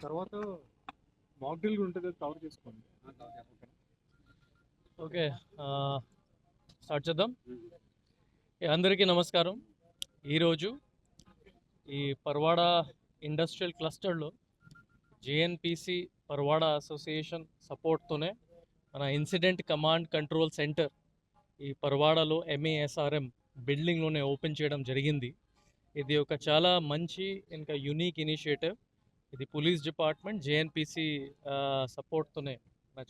తర్వాత mock drill ఉంటుంది cover చేసుకోండి. ఓకే స్టార్ట్ చేద్దాం. ఏ, అందరికీ నమస్కారం. ఈరోజు ఈ పర్వాడ ఇండస్ట్రియల్ క్లస్టర్లో జేఎన్పిసి పర్వాడ అసోసియేషన్ సపోర్ట్తోనే మన ఇన్సిడెంట్ కమాండ్ కంట్రోల్ సెంటర్ ఈ పర్వాడలో ఎంఏఎస్ఆర్ఎం బిల్డింగ్లోనే ఓపెన్ చేయడం జరిగింది. ఇది ఒక చాలా మంచి ఇంకా యునీక్ ఇనిషియేటివ్. ఇది పోలీస్ డిపార్ట్మెంట్ జేఎన్పిసి సపోర్ట్తోనే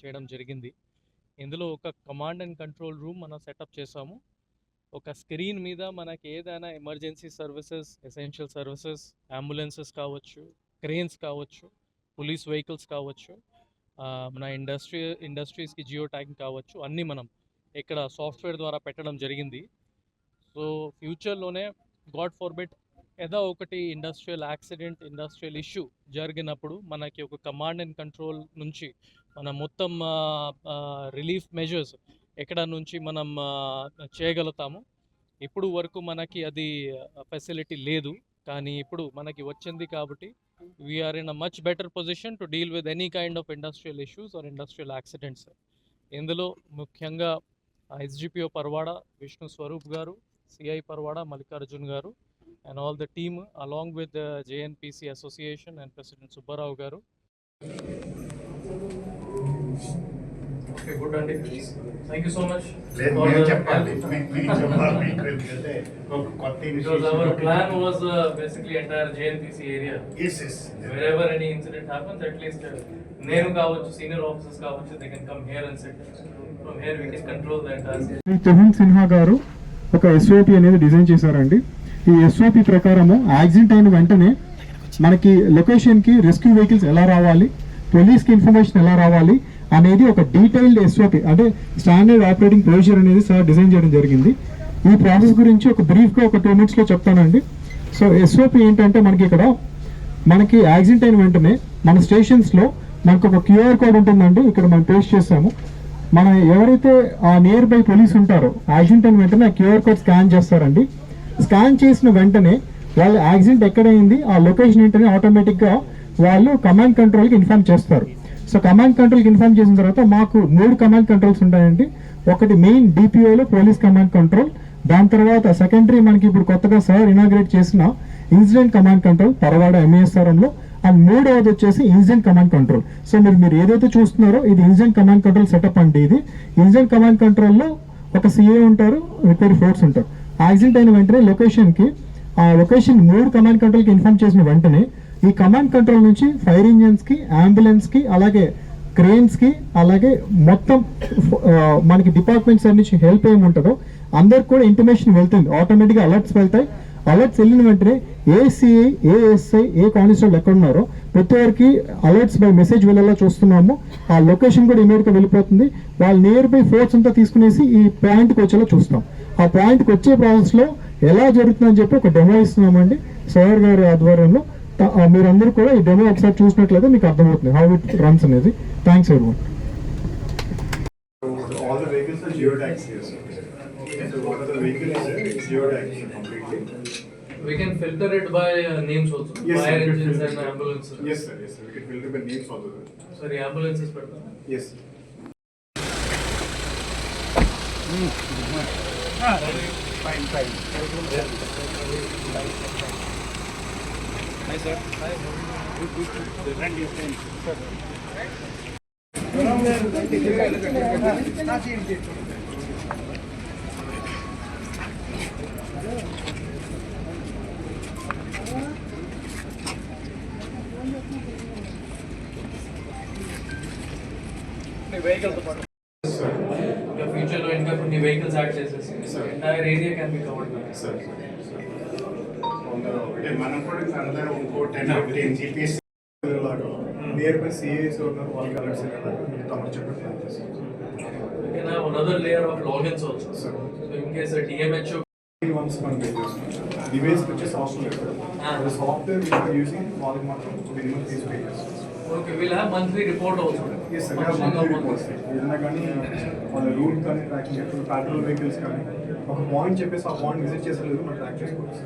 చేయడం జరిగింది. ఇందులో ఒక కమాండ్ అండ్ కంట్రోల్ రూమ్ మనం సెటప్ చేసాము. ఒక స్క్రీన్ మీద మనకి ఏదైనా emergency services essential services ambulances కావచ్చు క్రెయిన్స్ కావచ్చు పోలీస్ వెహికల్స్ కావచ్చు మన ఇండస్ట్రీ ఇండస్ట్రీస్కి జియో ట్యాగింగ్ కావచ్చు అన్నీ మనం ఇక్కడ సాఫ్ట్వేర్ ద్వారా పెట్టడం జరిగింది. సో ఫ్యూచర్లోనే గాడ్ ఫార్బెట్ ఏదో ఒకటి ఇండస్ట్రియల్ యాక్సిడెంట్ ఇండస్ట్రియల్ ఇష్యూ జరిగినప్పుడు మనకి ఒక కమాండ్ అండ్ కంట్రోల్ నుంచి మన మొత్తం రిలీఫ్ మెజర్స్ ఎక్కడ నుంచి మనం చేయగలుగుతాము. ఇప్పుడు వరకు మనకి అది ఫెసిలిటీ లేదు. కానీ ఇప్పుడు మనకి వచ్చింది కాబట్టి we are in a much better position to deal with any kind of industrial issues or industrial accidents ఇందులో ముఖ్యంగా ఎస్జిపిఓ పర్వాడ విష్ణు స్వరూప్ గారు CI Parwada Mallikarjun garu and all the team along with JNPC association and president Subbarao garu. Okay good అండి. Thank you so much లేదు చెప్పాలి. చెప్పాలి uh, నేను కావచ్చు senior officers కావచ్చు they can come here and set from here we can control the entire Shri Tuhin Sinha garu ఒక SOP అనేది design చేశారండి. ఈ ఎస్ఓపి ప్రకారము యాక్సిడెంట్ అయిన వెంటనే మనకి లొకేషన్కి రెస్క్యూ వెహికల్స్ ఎలా రావాలి? పోలీస్కి ఇన్ఫర్మేషన్ ఎలా రావాలి? అనేది ఒక డీటెయిల్డ్ ఎస్ఓపి అంటే స్టాండర్డ్ ఆపరేటింగ్ ప్రొసీజర్ అనేది సార్ డిజైన్ చేయడం జరిగింది. ఈ ప్రాసెస్ గురించి ఒక బ్రీఫ్గా ఒక టూ మినిట్స్లో చెప్తానండి. సో ఎస్ఓపి ఏంటంటే మనకి ఇక్కడ మనకి యాక్సిడెంట్ అయిన వెంటనే మన స్టేషన్స్లో మనకు ఒక క్యూఆర్ కోడ్ ఉంటుందండి. ఇక్కడ మనం పేస్ట్ చేస్తాము. మన ఎవరైతే ఆ నియర్ బై పోలీస్ ఉంటారో యాక్సిడెంట్ అయిన వెంటనే ఆ క్యూఆర్ కోడ్ స్కాన్ చేస్తారండి. స్కాన్ చేసిన వెంటనే వాళ్ళ యాక్సిడెంట్ ఎక్కడైంది ఆ లొకేషన్ ఏంటని ఆటోమేటిక్గా వాళ్ళు కమాండ్ కంట్రోల్కి ఇన్ఫార్మ్ చేస్తారు. సో కమాండ్ కంట్రోల్కి ఇన్ఫార్మ్ చేసిన తర్వాత మాకు మూడు కమాండ్ కంట్రోల్స్ ఉంటాయండి. ఒకటి మెయిన్ డిపిఓలో పోలీస్ కమాండ్ కంట్రోల్ దాని తర్వాత సెకండరీ మనకి ఇప్పుడు కొత్తగా సార్ ఇనాగ్రేట్ చేసిన ఇన్సిడెంట్ కమాండ్ కంట్రోల్ పరవాడ ఎంఏఎస్ఆర్ఎంలో అండ్ మూడవది వచ్చేసి ఇన్సిడెంట్ కమాండ్ కంట్రోల్ సో మీరు మీరు ఏదైతే చూస్తున్నారో ఇది ఇన్సిడెంట్ కమాండ్ కంట్రోల్ సెటప్ అంటే ఇది. ఇన్సిడెంట్ కమాండ్ కంట్రోల్లో ఒక సిఏ ఉంటారు రిపేర్ ఫోర్స్ ఉంటారు. యాక్సిడెంట్ అయిన వెంటనే లొకేషన్కి ఆ లొకేషన్ మూడు కమాండ్ కంట్రోల్కి ఇన్ఫార్మ్ చేసిన వెంటనే ఈ కమాండ్ కంట్రోల్ నుంచి ఫైర్ ఇంజన్స్కి అంబులెన్స్కి అలాగే క్రెయిన్స్కి అలాగే మొత్తం మనకి డిపార్ట్మెంట్స్ నుంచి హెల్ప్ ఏమి ఉంటుందో అందరికి కూడా ఇంటిమేషన్ వెళ్తుంది. ఆటోమేటిక్గా అలర్ట్స్ వెళ్తాయి. అలర్ట్స్ వెళ్ళిన వెంటనే ఏ సిఐ ఏ ఎస్ఐ ఏ కానిస్టేబుల్ ఎక్కడ ఉన్నారో ప్రతి వారికి అలర్ట్స్ బై మెసేజ్ వెళ్ళేలా చూస్తున్నాము. ఆ లొకేషన్ కూడా ఇమీడియట్గా వెళ్ళిపోతుంది. వాళ్ళు నియర్ బై ఫోర్స్ అంతా తీసుకునేసి ఈ పాయింట్కి వచ్చేలా చూస్తాం. ఆ పాయింట్కి వచ్చే ప్రాసెస్లో ఎలా జరుగుతుందని చెప్పి ఒక డెమో ఇస్తున్నామండి. సోదర్ గారి ఆధ్వర్యంలో మీరందరూ కూడా ఈ డెమో ఒకసారి చూసినట్లయితే మీకు అర్థమవుతుంది హౌ ఇట్ రన్స్ అనేది థ్యాంక్స్ ఎవరి All the vehicles are geotagged here. So what are the vehicles there? It's geotagged completely. We can filter it by uh, names also. Yes, sir, Fire can engines and ambulances. Yes, sir, yes, sir. We can filter by names also. sir. Sorry, ambulances పెడతాం. Yes. Fine, fine. ఇంకా ఫ్యూచర్లో ఇంకా కొన్ని vehicles add చేసేసి. Entire area can be covered by Sir, sir, sir. కొందరు అంటే మనం కూడా అందరూ ఇంకో టెన్ ఫిఫ్టీన్ జీపీఎస్ లాగా నియర్ బై సిఏస్ ఉన్నారు వాళ్ళకి అలర్ట్స్ తమరు చెప్పి ప్లాన్ చేస్తాం We can have another layer of logins also. Sir. So in case a DMHO once మనం పే చేస్తాం డివైస్ వచ్చే సాఫ్ట్వేర్ అది సాఫ్ట్వేర్ వీఆర్ యూజింగ్ వాళ్ళకి మాత్రం మినిమం ఫీజ్ పే చేస్తాం okay we'll have monthly report also Yes, sir. We have monthly reports. ఏదైనా కానీ వాళ్ళ రూట్ కానీ ట్రాకింగ్ చేస్తారు పెట్రోల్ వెహికల్స్ కానీ ఒక పాయింట్ చెప్పేసి ఆ పాయింట్ విజిట్ చేసలేదు మనం ట్రాక్ చేసుకోవచ్చు